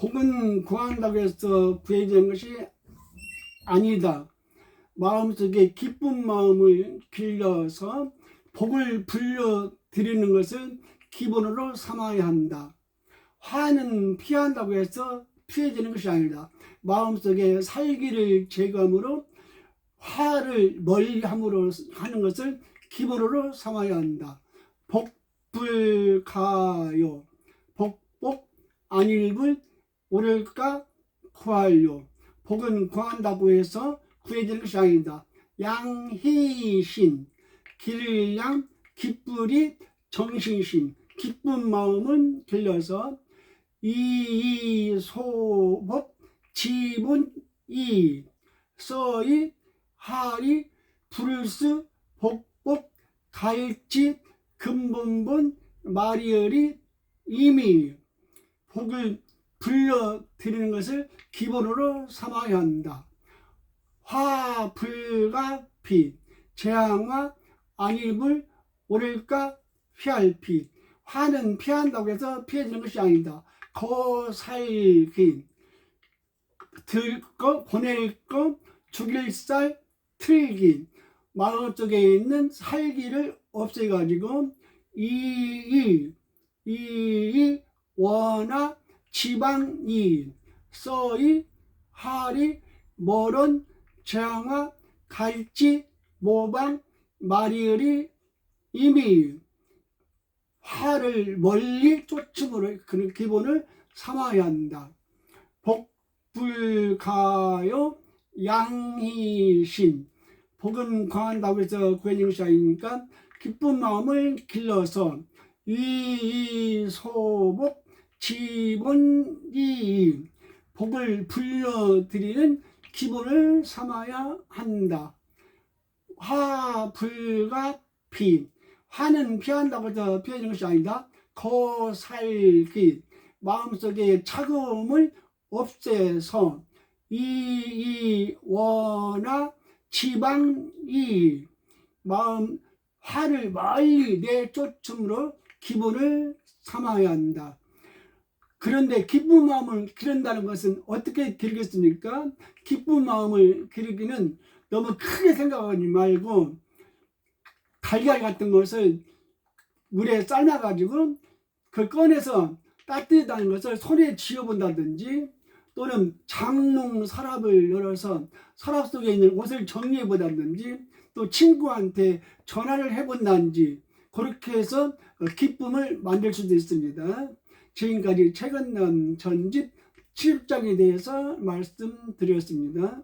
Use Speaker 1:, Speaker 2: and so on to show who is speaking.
Speaker 1: 복은 구한다고 해서 구해지는 것이 아니다. 마음속에 기쁜 마음을 길러서 복을 불려 드리는 것은 기본으로 삼아야 한다. 화는 피한다고 해서 피해지는 것이 아니다. 마음속에 살기를 제거함으로 화를 멀리함으로 하는 것을 기본으로 삼아야 한다. 복불가요. 복복 안일불 오를까 구하요. 복은 구한다고 해서 구해지는 것이 아니다. 양희신 길양 기쁘리 정신신 기쁜 마음은 길러서 이소법 지분 이 서이 하리 불스 복복 갈지 근본본 마리얼이 이미 복을 불려 드리는 것을 기본으로 삼아야 한다. 화, 불과 피, 재앙과 안일불, 오를까 피할 피. 화는 피한다고 해서 피해지는 것이 아니다. 거 살기, 들 거, 보낼 거, 죽일 살, 틀기. 마음 속에 있는 살기를 없애가지고, 이, 이, 이, 원하, 지방이, 서이, 하리, 머론, 재앙아, 갈지, 모방, 마리을이 이미 화를 멀리 쫓음으로 그런 기본을 삼아야 한다. 복불가요 양희신 복은 광한다고 해서 아니니까 기쁜 마음을 길러서 이소복 지본이 복을 불러드리는 기본을 삼아야 한다. 화, 불과 피. 화는 피한다고 해서 피해지는 것이 아니다. 거 살기. 마음속에 차가움을 없애서 이, 이, 원하, 지방 이 마음, 화를 멀리 내쫓음으로 기본을 삼아야 한다. 그런데 기쁜 마음을 기른다는 것은 어떻게 기르겠습니까? 기쁜 마음을 기르기는 너무 크게 생각하지 말고 달걀 같은 것을 물에 삶아가지고 그 꺼내서 따뜻한 것을 손에 쥐어본다든지 또는 장롱 서랍을 열어서 서랍 속에 있는 옷을 정리해본다든지 또 친구한테 전화를 해본다든지 그렇게 해서 기쁨을 만들 수도 있습니다. 지금까지 최근 전집 7장에 대해서 말씀드렸습니다.